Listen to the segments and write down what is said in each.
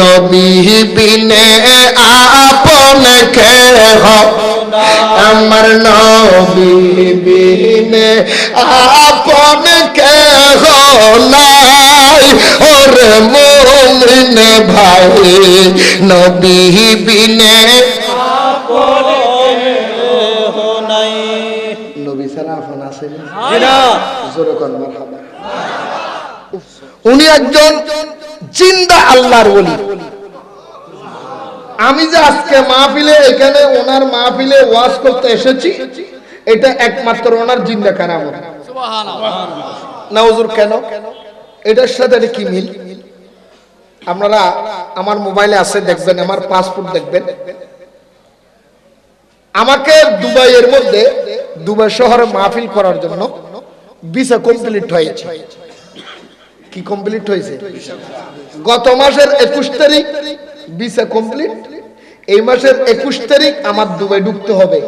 নবী বিনে আপন কে আমার নবী বিনে আপন কে নাই। ওরে মুমিন ভাই নবী বিনে নবী ছাড়া আপন আছে জোরে কর উনি একজন জিন্দা আল্লাহর ওলি। আমি যে আজকে মাহফিলে এখানে ওনার মাহফিলে ওয়াজ করতে এসেছি এটা একমাত্র ওনার জিন্দা কারামত। না হুজুর কেন? এটার সাথে এটা কি মিল? আপনারা আমার মোবাইলে আছে দেখবেন আমার পাসপোর্ট দেখবেন। আমাকে দুবাইয়ের মধ্যে দুবাই শহরে মাহফিল করার জন্য ভিসা কমপ্লিট হয়েছে। কি কমপ্লিট হয়েছে? গত মাসের একুশ তারিখ ভিসা কমপ্লিট এই মাসের একুশ তারিখ আমার দুবাই ঢুকতে হবে।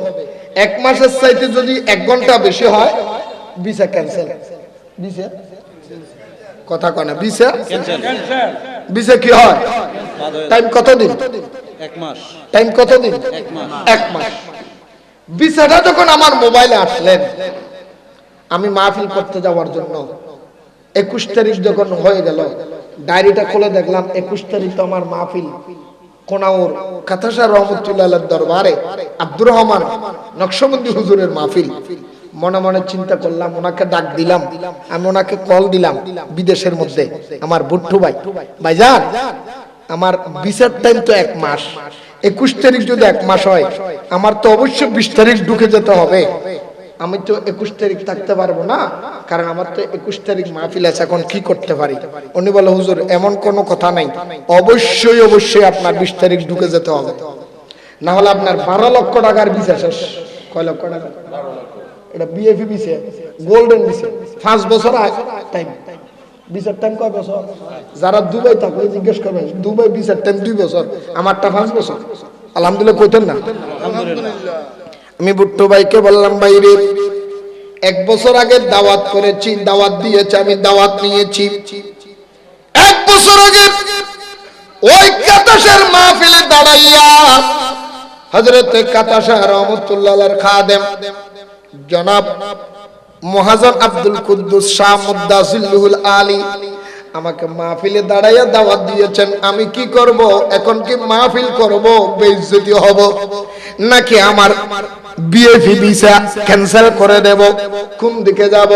এক মাসের চাইতে যদি এক ঘণ্টা বেশি হয় ভিসা ক্যান্সেল ভিসা কথা কয় না ভিসা ভিসা কি হয়? টাইম কতদিন? এক মাস। টাইম কতদিন? এক মাস। ভিসাটা যখন আমার মোবাইলে আসলেন আমি মাহফিল করতে যাওয়ার জন্য একুশ তারিখ যখন হয়ে গেল ডায়েরিটা খুলে দেখলাম, একুশ তারিখ তো আমার মাহফিল। কোনাউর কাথাসা রহমতুল্লাহ দরবারে আব্দুর রহমান নকশবন্দি হুজুরের মাহফিল। মনে মনে চিন্তা করলাম, ওনাকে ডাক দিলাম, আমি ওনাকে কল দিলাম বিদেশের মধ্যে, আমার বুট্টু ভাই। ভাইজান, আমার বিচার টাইম তো এক মাস, একুশ তারিখ যদি এক মাস হয়, আমার তো অবশ্যই বিশ তারিখ ঢুকে যেতে হবে। আমি তো একুশ তারিখ থাকতে পারব না, কারণ আমার তো একুশ তারিখ মাহফিল আছে, এখন কি করতে পারি? উনি বলে, হুজুর, এমন কোনো কথা নাই। অবশ্যই অবশ্যই আপনার বিশ তারিখ ঢুকে যেতে হবে। না হলে আপনার বারো লক্ষ টাকার ভিসা শেষ। কয় লক্ষ টাকা? এটা বিএফি ভিসা গোল্ডেন ভিসা। পাঁচ বছর টাইম ভিসার টাইম কয় বছর? যারা দুবাই থাকবে জিজ্ঞেস করবেন দুবাই ভিসার টাইম দুই বছর, আমারটা পাঁচ বছর। আলহামদুলিল্লাহ, কইতেন না। আমি বুট্টু ভাইকে বললাম বাইরে এক বছর আগে দাওয়াত করেছি, দাওয়াত দিয়েছে, আমি দাওয়াত নিয়েছি। এক বছর আগে ওই কাতাসের মাহফিলে দাঁড়াইয়া হজরত কাতাসা রহমতুল্লাহ খাদেম, জনাব মহাজন আব্দুল কুদ্দুস শাহ মুদাসিল্লুহুল আলী আমাকে মাহফিলে দাঁড়াইয়া দাওয়াত দিয়েছেন, আমি কি করব? এখন কি মাহফিল করব? বেইজ্জতি হব। নাকি আমার বিএফি ভিসা ক্যান্সেল করে দেব? কোন দিকে যাব?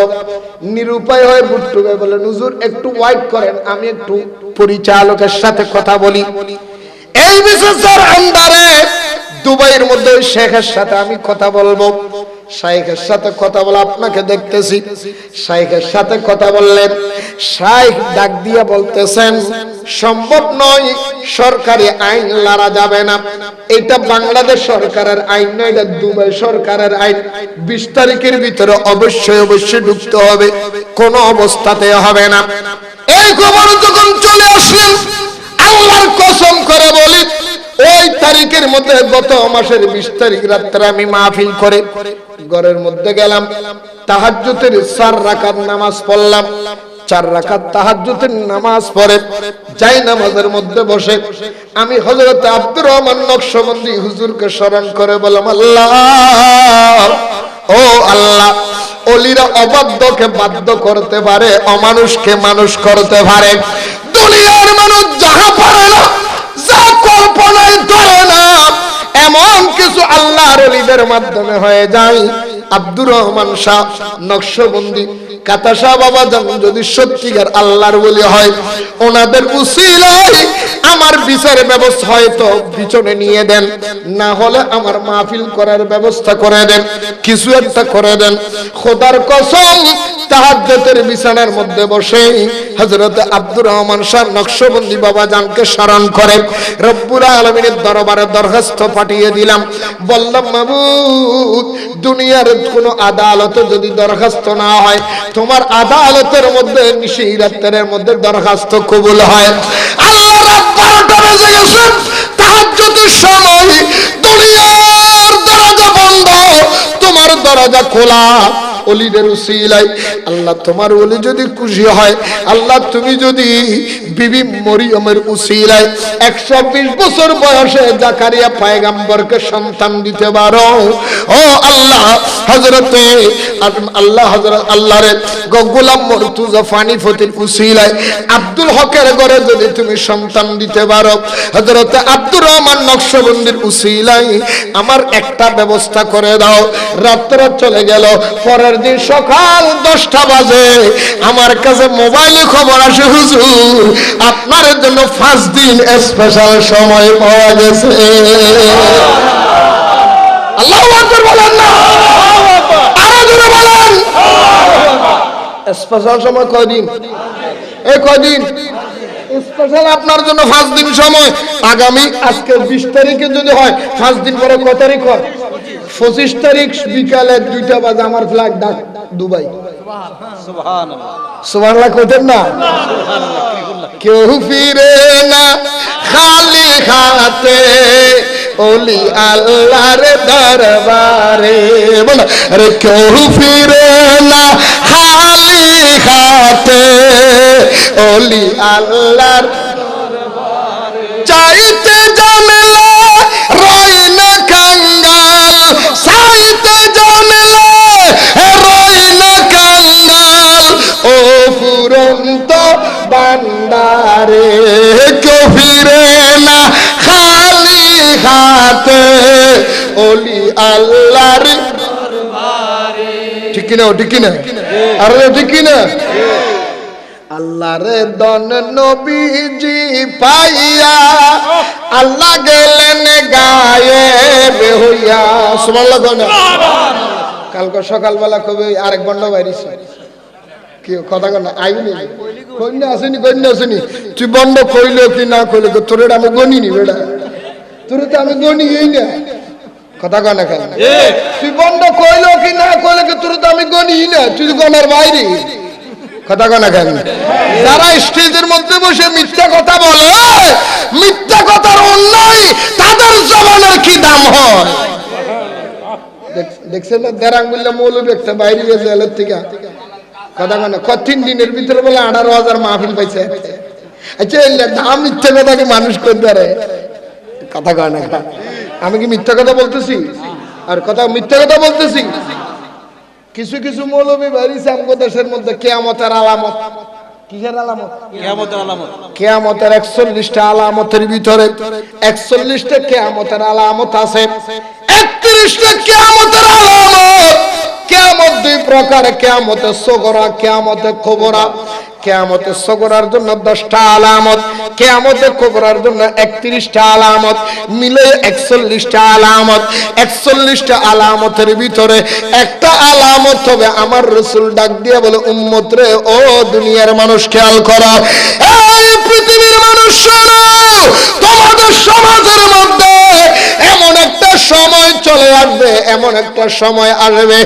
নিরুপায় হয়ে বুট্টুকে বলে নুজুর একটু ওয়াইট করেন, আমি একটু পরিচালকের সাথে কথা বলি। এই বিশেষের আন্ডারে দুবাইয়ের মধ্যে শেখের সাথে আমি কথা বলব। শাইখের সাথে কথা বলে আপনাকে দেখতেছি। শাইখের সাথে কথা বললেন শাইখ ডাক দিয়ে বলতেছেন, সম্ভব নয়, সরকারি আইন লারা যাবে না। এটা বাংলাদেশ সরকারের আইন নয়, এটা দুবাই সরকারের আইন। বিশ তারিখের ভিতরে অবশ্যই অবশ্যই ঢুকতে হবে, কোনো অবস্থাতে হবে না। এই খবর যখন চলে আসলেন আল্লাহর কসম করে বলি ওই তারিখের মধ্যে গত মাসের বিশ তারিখ রাত্রে আমি মাহফিল করে ঘরের মধ্যে গেলাম তাহাজ্জুতের চার রাকাত নামাজ পড়লাম। চার রাকাত তাহাজ্জুতের নামাজ পড়ে, যাই নামাজের মধ্যে বসে আমি হযরত আব্দুর রহমান নকশবন্দি হুজুরকে স্মরণ করে বললাম, আল্লাহ, ও আল্লাহ, অলিরা অবাধ্যকে বাধ্য করতে পারে, অমানুষকে মানুষ করতে পারে। দুনিয়ার মানুষ যাহা পারে না, যা কল্পনায় ধরে না এমন কিছু আল্লাহর অলিদের মাধ্যমে হয়ে যায়। আব্দুর রহমান শাহ, নকশবন্দি কাতাসা বাবা যান যদি সত্যিকার আল্লাহর বলি হয়, ওনাদের উসিলায় আমার বিচার ব্যবস্থা হয়তো পিছনে নিয়ে দেন। না হলে আমার মাহফিল করার ব্যবস্থা করে দেন, কিছু একটা করে দেন। খোদার কসম তাহাজ্জতের বিছানার মধ্যে বসে হযরত আব্দুর রহমান শাহ নকশবন্দি বাবা জানকে স্মরণ করে, রব্বুল আলামিনের দরবারে দরখাস্ত পাঠিয়ে দিলাম। বললাম, মাবুদ, দুনিয়ার কোন আদালতে যদি দরখাস্ত না হয়, তোমার আদালতের মধ্যে নিশি রাত্রের মধ্যে দরখাস্ত কবুল হয়। আল্লাহ রাত বারোটা বেজে গেছে তাহাজ্জতের সময় দুনিয়ার দরজা বন্ধ, তোমার দরজা খোলা। অলিদের উসিলাই আল্লাহ তোমার অলি যদি খুশি হয়, আল্লাহ তুমি যদি বিবি মরিয়মের উসিলাই একশো বিশ বছর বয়সে জাকারিয়া পায়গাম্বরকে সন্তান দিতে পারো। ও আল্লাহ হজরতে আল্লাহ হজরত আল্লাহর গোলাম মর্তুজা ফানি ফতির উসিলায় আব্দুল হকের ঘরে যদি তুমি সন্তান দিতে পারো হজরতে আব্দুর রহমান নকশবন্দির উসিলাই আমার একটা ব্যবস্থা করে দাও। রাত্র চলে গেল, পরের দিন সকাল দশটা বাজে। আমার কাছে মোবাইলে খবর আসে, হুজুর, আপনার জন্য ফার্স্ট দিন স্পেশাল সময় পাওয়া গেছে। আল্লাহ বলেন না আরও জোরে বলেন স্পেশাল সময় কয়দিন? এই কয়দিন? স্পেশাল আপনার জন্য পাঁচ দিন সময়। আগামী আজকে বিশ তারিখে যদি হয়, পাঁচ দিন পরে কত তারিখ হয়? পঁচিশ তারিখ বিকালে দুইটা বাজে আমার ফ্লাইট ডাক দুবাই। সুবহানাল্লাহ কইতেন না? কেউ ফিরে না, খালি হাতে। ওলি আল্লাহর দরবারে বলো আরে কেউ ফিরে না খালি হাতে। ওলি আল্লাহর চাইতে কিনা ও ঠিক কিনা আরে ঠিক কিনা আল্লাহর দন নবীজি পাইয়া আল্লাহ গেলেন গায়ে হইয়া। সুবহানাল্লাহ গনে কালকে সকালবেলা কবে আরেক বন্ধ বাইরেছি। কি কথা কন আইনি? কইনা আসেনি কইনা আসেনি। তুই বন্ধ কইলো কি না কইলো তোর এটা আমি গনি নি বেটা। তোর তো আমি গনি এই না। কথা কন কেন? তুই বন্ধ কইলো কি না কইলো আমি গনি না তুই গনার বাইরে। কথা কন কেন? যারা স্টেজের মধ্যে বসে মিথ্যা কথা বলে, মিথ্যা কথার অন্যায়, তাদের জবানের কি দাম হয়? দেখছেন না? দেড় আঙ্গুল্লা মৌলবী একটা বাইরে গেছে এলের থেকে। কথা কন ক দিনের ভিতরে বলে আঠারো হাজার মাহফিল পাইছে। আচ্ছা দাম মিথ্যা কথা কি মানুষ করতে পারে? কথা কয় না আমি কি মিথ্যা কথা বলতেছি? আর কথা মিথ্যা কথা বলতেছি? কিছু কিছু মৌলবি বাড়িছে আমাদের দেশের মধ্যে কেয়ামতের আলামত। কিসের আলামত? কিয়ামতের আলামত। কেয়ামতের একচল্লিশটা আলামতের ভিতরে একচল্লিশটা কেয়ামতের আলামত আছে। একত্রিশটা কেয়ামতের আলামত। কেয়ামত দুই প্রকার, কেয়ামতে সগরা, কেয়ামতে খবরা। কেয়ামতে সগরার জন্য দশটা আলামত, কেয়ামতে খবরার জন্য একত্রিশটা আলামত, মিলে একচল্লিশটা আলামত। একচল্লিশটা আলামতের ভিতরে একটা আলামত হবে, আমার রসুল ডাক দিয়ে বলে, উম্মত রে, ও দুনিয়ার মানুষ, খেয়াল করো। এই পৃথিবীর মানুষ শোনো, তোমাদের সমাজের মধ্যে এমন একটা সময় চলে আসবে, এমন একটা সময় আসবে,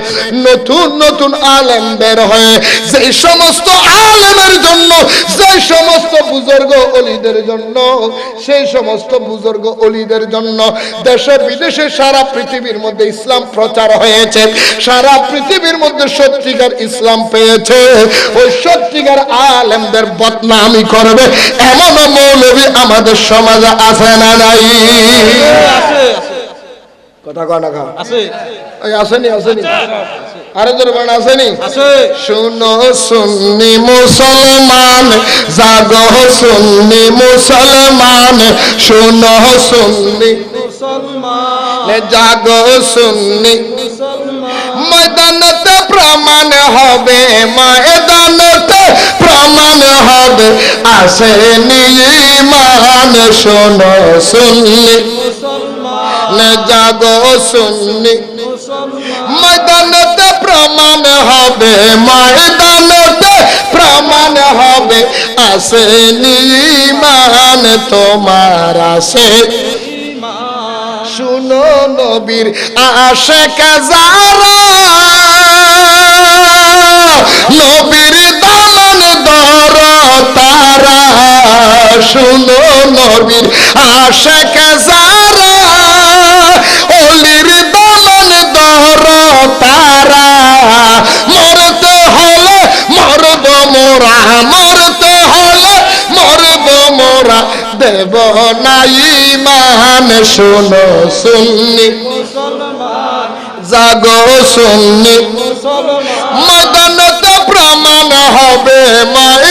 নতুন নতুন আলেম বের হয়ে যে সমস্ত আলেমের জন্য যে সমস্ত বুজুর্গ অলিদের জন্য, সেই সমস্ত বুজুর্গ অলিদের জন্য দেশে, বিদেশে সারা পৃথিবীর মধ্যে ইসলাম প্রচার হয়েছে। সারা পৃথিবীর মধ্যে সত্যিকার ইসলাম পেয়েছে। ওই সত্যিকার আলেমদের বদনামি করবে এমন মৌলবী আমাদের সমাজে আছে না নাই? কথা কয় না খাও। আসেনি আসেনি। আরে তোর বান আসেনি? আছে। শুনো সুন্নি মুসলমান জাগো সুন্নি মুসলমান শুনো সুন্নি। মুসলমান। জাগো সুন্নি। ময়দানতে প্রমাণ হবে ময়দানতে প্রমাণ হবে। আসেনি ইমান শোনো সুন্নি। মুসলমান। জাগো সুন্নি। মুসলমান ময়দানতে প্রমাণ হবে, ময়দানতে প্রমাণ হবে আসে নিমান তোমার আসে শুনো নবীর আশে কাজারা নবীর দালান দর তারা শুনো নবীর আশে কাজারা অলির দালান দর তারা। মরতে হলে মরব মোরা, মরতে হলে মরব দেব না ইমান শোনো সুন্নি। জাগো সুন্নি। ময়দানতে প্রমাণ হবে ময়দানতে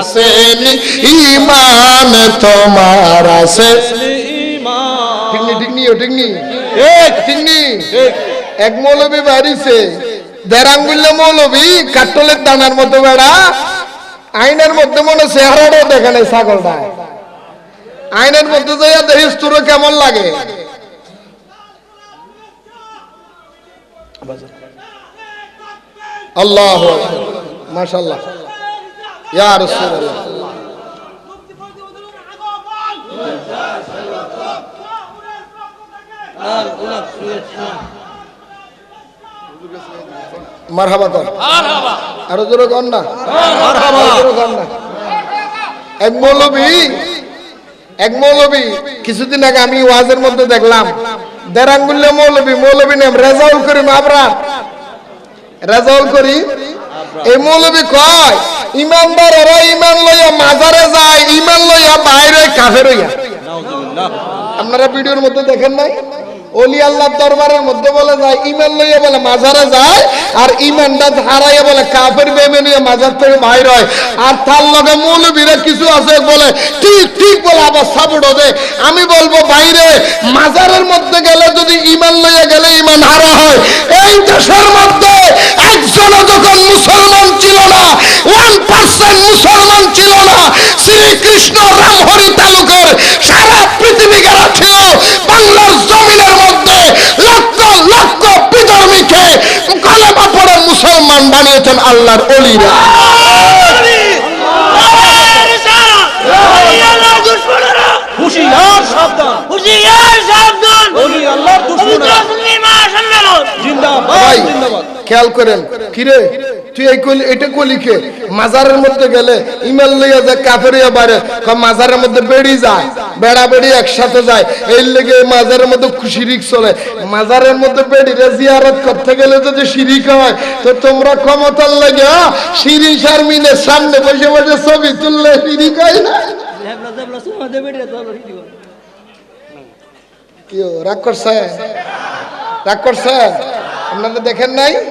আসেনি ইমান তোমার ইমান ঠিকনি ঠিকনি ও, ঠিকনি। ঠিক ঠিকনি। এক মৌলবী বাড়িছে। দেড়াঙ্গুল্লে মৌলবী কাটলের দানার মতো বেড়া। আইনের মধ্যে মনে চেহারাটাও দেখে নাই ছাগলটা। আইনের মধ্যে যাইয়া দেখিস তোর কেমন লাগে। আল্লাহ মাশাল্লাহ ইয়া রাসূলুল্লাহ। আর উনার শুয়েছে মারহাবা কর। মারহাবা। আরও জোরে কর না। মারহাবা। জোরে কর না। এক মৌলবী এক মৌলবী কিছুদিন আগে আমি ওয়াজের মধ্যে দেখলাম দেরাঙ্গুল্লে মৌলবী মৌলবী নাম রেজাউল করিম আবরার। রেজাউল করি এই মৌলবী কয়? ইমানদার ইমান লইয়া মাজারে যায় ইমান লইয়া বাইরে কাফের হইয়া। আপনারা ভিডিওর মধ্যে দেখেন নাই? অলি আল্লাহ দরবারের মধ্যে বলে যায় ইমান লইয়া বলে মাজারে যায়, আর ইমানটা হারাইয়া বলে কাফের বেমে নিয়ে মাজার থেকে বাইর হয়। আর তার লগে মৌলবীরা কিছু আছে বলে, ঠিক ঠিক বলে, আবার সাপোর্ট দে আমি বলব, বাইরে, মাজারের মধ্যে গেলে যদি ইমান লইয়া গেলে ইমান হারা হয়। এই দেশের মধ্যে একজনও যখন মুসলমান ছিল না ওয়ান পার্সেন্ট মুসলমান ছিল না, শ্রীকৃষ্ণ রামহরি তালুকের সারা পৃথিবী গেলা ছিল, বাংলার জমিনের মধ্যে লক্ষ লক্ষ বিধর্মীকে কলেমা পড়ে বানিয়েছেন আল্লাহর অলিরা। খেয়াল করেন। কিরে? তুই এই কলি এটা কলিকে মাজারের মধ্যে গেলে ইমেল লইয়া যায়, কাফের হইয়া বাইরে। মাজারের মধ্যে বেড়ি যায়, বেড়া বেড়ি একসাথে যায়। এই লেগে মাজারের মধ্যে শিরিক চলে। মাজারের মধ্যে বেড়িরে জিয়ারত করতে গেলে যদি শিরিক হয়, তো তোমরা ক্ষমতার লাগে শিরি শারমিনের সামনে বসে বসে ছবি তুললে শিরিক হয় না? কি রাগ করছে রাগ করছে আপনারা দেখেন নাই?